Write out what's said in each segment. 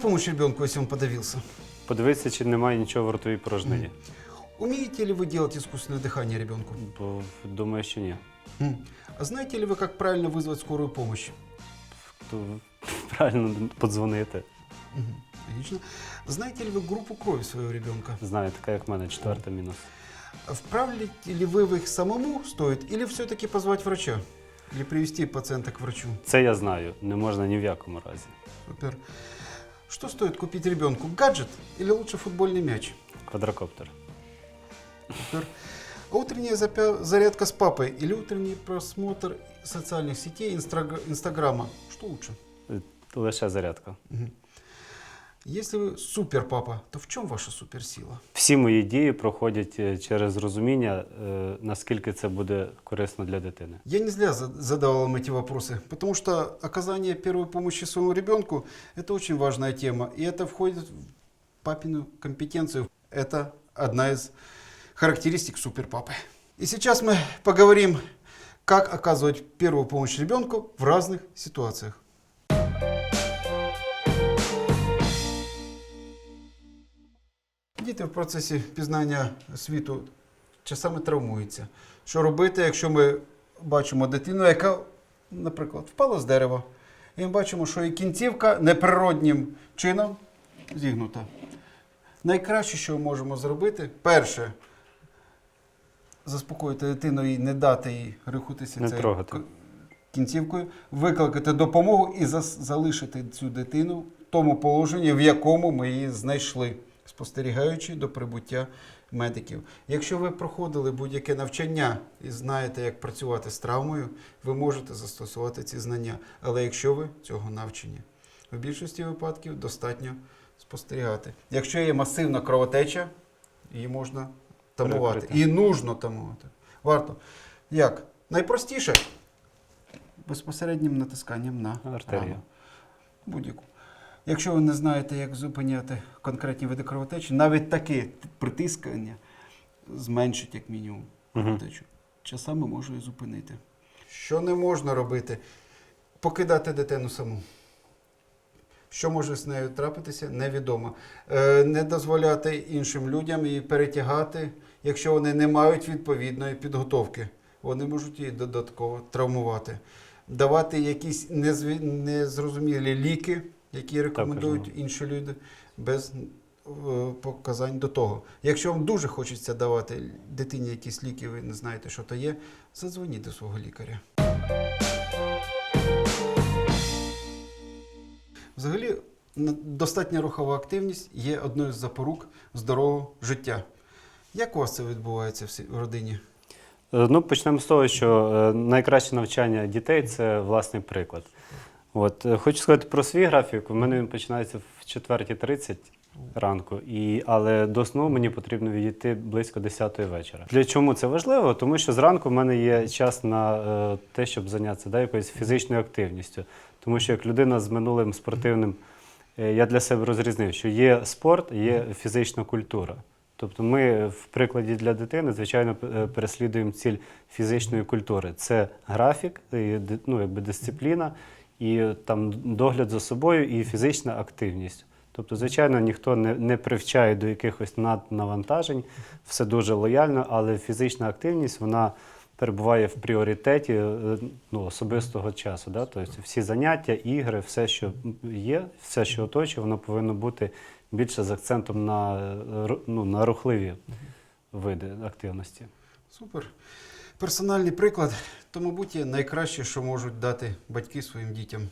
Как помочь ребенку, если он подавился? Подивитися, чи немає нічого в ротовій порожнині. Умеете ли вы делать искусственное дыхание ребенку? Бо думаю, що ні. М. А знаете ли вы, как правильно вызвать скорую помощь? То правильно подзвонити. Мгм. Отлично. Знаете ли вы группу крови своего ребенка? Знаю, така як в мене, четверта мінус. Вправите ли вы в их самому стоит, или все-таки позвать врача? Или привести пациента к врачу? Це я знаю, не можна ні в якому разі. Супер. Что стоит купить ребенку? Гаджет или лучше футбольный мяч? Квадрокоптер. Супер. А Утренняя запя- зарядка с папой или утренний просмотр социальных сетей, инстраг- инстаграма? Что лучше? Е, Лише зарядка. Мгм. Если вы супер папа, то в чем ваша суперсила? Всі мої дії проходять е, через розуміння, е, наскільки це буде корисно для дитини. Я не зря за- задавал вам эти вопросы, потому что оказание первой помощи своему ребенку – это очень важная тема, и это входит в папину компетенцию. Это одна из характеристик суперпапы. И сейчас мы поговорим, как оказывать первую помощь ребенку в разных ситуациях. Діти в процесі пізнання світу часами травмуються. Що робити, якщо ми бачимо дитину, яка, наприклад, впала з дерева, і ми бачимо, що її кінцівка неприроднім чином зігнута. Найкраще, що ми можемо зробити, перше, заспокоїти дитину і не дати їй рухатися цією кінцівкою, викликати допомогу і залишити цю дитину в тому положенні, в якому ми її знайшли, спостерігаючи до прибуття медиків. Якщо ви проходили будь-яке навчання і знаєте, як працювати з травмою, ви можете застосувати ці знання. Але якщо ви цього навчені, в більшості випадків достатньо спостерігати. Якщо є масивна кровотеча, її можна тамувати. Перекрити. І нужно тамувати. Варто. Як? Найпростіше безпосереднім натисканням на Артерію. Будь-яку. Якщо ви не знаєте, як зупиняти конкретні види кровотечі, навіть таке притискання зменшить як мінімум кровотечу. Часами може і зупинити. Що не можна робити? Покидати дитину саму. Що може з нею трапитися, невідомо. Е, не дозволяти іншим людям її перетягати, якщо вони не мають відповідної підготовки. Вони можуть її додатково травмувати. Давати якісь незрозумілі ліки, які рекомендують можна. інші люди, без е, показань до того. Якщо вам дуже хочеться давати дитині якісь ліки, ви не знаєте, що то є, задзвоніть до свого лікаря. Взагалі, достатня рухова активність є одною з запорук здорового життя. Як у вас це відбувається в родині? Е, Ну, почнемо з того, що е, найкраще навчання дітей це власний приклад. От, е, хочу сказати про свій графік. У мене він починається в 4.30 ранку, і, але до сну мені потрібно відійти близько 10 вечора. Для чому це важливо? Тому що зранку в мене є час на е, те, щоб зайнятися да, якоюсь фізичною активністю. Тому що як людина з минулим спортивним, е, я для себе розрізнив, що є спорт, є фізична культура. Тобто ми в прикладі для дитини, звичайно, е, переслідуємо ціль фізичної культури. Це графік, ну, якби дисципліна, і там догляд за собою і фізична активність. Тобто, звичайно, ніхто не, не привчає до якихось наднавантажень, все дуже лояльно, але фізична активність вона перебуває в пріоритеті е, ну, особистого часу. Да? Тобто всі заняття, ігри, все, що є, все, що оточує, воно повинно бути більше з акцентом на, е, ну, на рухливі види активності. Супер. Персональний приклад, то, мабуть, є найкраще, що можуть дати батьки своїм дітям.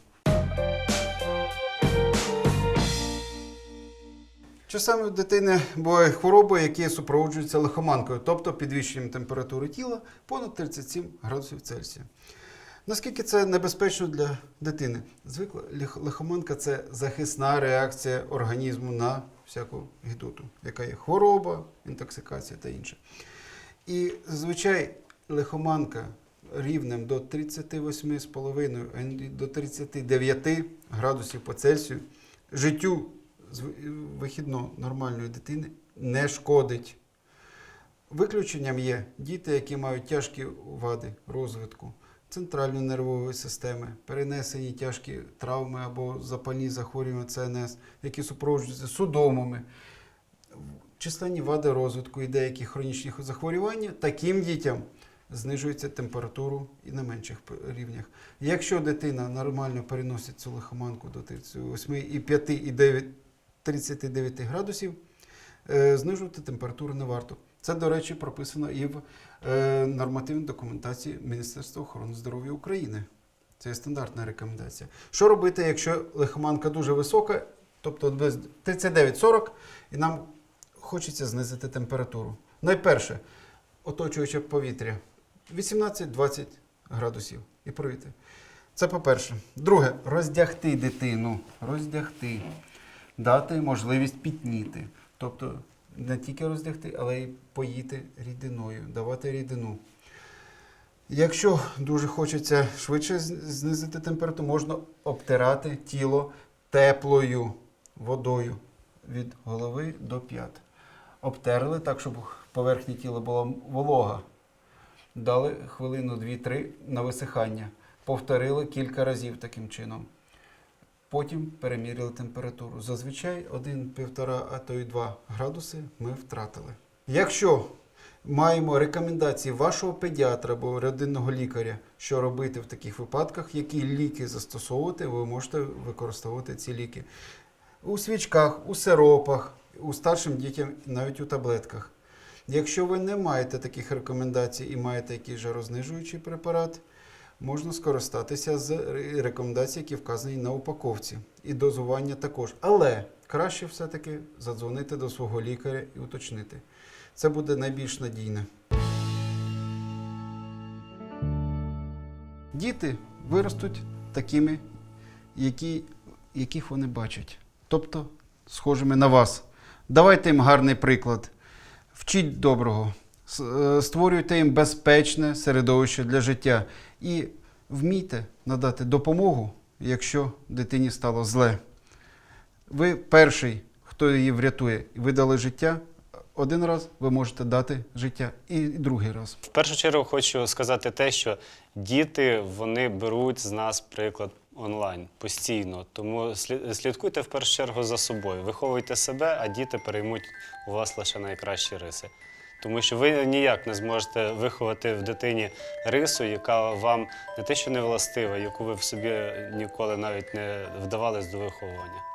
Часами у дитини бувають хвороби, які супроводжуються лихоманкою, тобто підвищенням температури тіла понад 37 градусів Цельсія. Наскільки це небезпечно для дитини? Звикла лихоманка це захисна реакція організму на всяку гідоту, яка є хвороба, інтоксикація та інше. І зазвичай лихоманка рівнем до 38,5 до 39 градусів по Цельсію життю вихідно нормальної дитини не шкодить. Виключенням є діти, які мають тяжкі вади розвитку, центральної нервової системи, перенесені тяжкі травми або запальні захворювання ЦНС, які супроводжуються судомами, численні вади розвитку і деякі хронічні захворювання, таким дітям знижується температуру і на менших рівнях. Якщо дитина нормально переносить цю лихоманку до 38 і 5 і 9, 39 градусів, е, знижувати температуру не варто. Це, до речі, прописано і в е, нормативній документації Міністерства охорони здоров'я України. Це є стандартна рекомендація. Що робити, якщо лихоманка дуже висока, тобто без 39-40, і нам хочеться знизити температуру? Найперше, оточуюче повітря 18-20 градусів і повітря. Це по-перше. Друге, роздягти дитину. Роздягти. Дати можливість пітніти. Тобто не тільки роздягти, але й поїти рідиною, давати рідину. Якщо дуже хочеться швидше знизити температуру, можна обтирати тіло теплою водою від голови до п'ят. Обтерли так, щоб поверхня тіла була волога. Дали хвилину 2-3 на висихання. Повторили кілька разів таким чином. Потім переміряли температуру. Зазвичай 1-1,5, а то й 2 градуси ми втратили. Якщо маємо рекомендації вашого педіатра або родинного лікаря, що робити в таких випадках, які ліки застосовувати, ви можете використовувати ці ліки у свічках, у сиропах, у старшим дітям, навіть у таблетках. Якщо ви не маєте таких рекомендацій і маєте якийсь жарознижуючий препарат, можна скористатися з рекомендацій, які вказані на упаковці. І дозування також. Але краще все-таки задзвонити до свого лікаря і уточнити. Це буде найбільш надійне. Діти виростуть такими, які, яких вони бачать. Тобто схожими на вас. Давайте їм гарний приклад. Вчіть доброго, е, створюйте їм безпечне середовище для життя і вмійте надати допомогу, якщо дитині стало зле. Ви перший, хто її врятує, ви дали життя. Один раз ви можете дати життя і другий раз. В першу чергу хочу сказати те, що діти вони беруть з нас приклад онлайн постійно. Тому слідкуйте в першу чергу за собою, виховуйте себе, а діти переймуть у вас лише найкращі риси. Тому що ви ніяк не зможете виховати в дитині рису, яка вам не те, що не властива, яку ви в собі ніколи навіть не вдавались до виховування.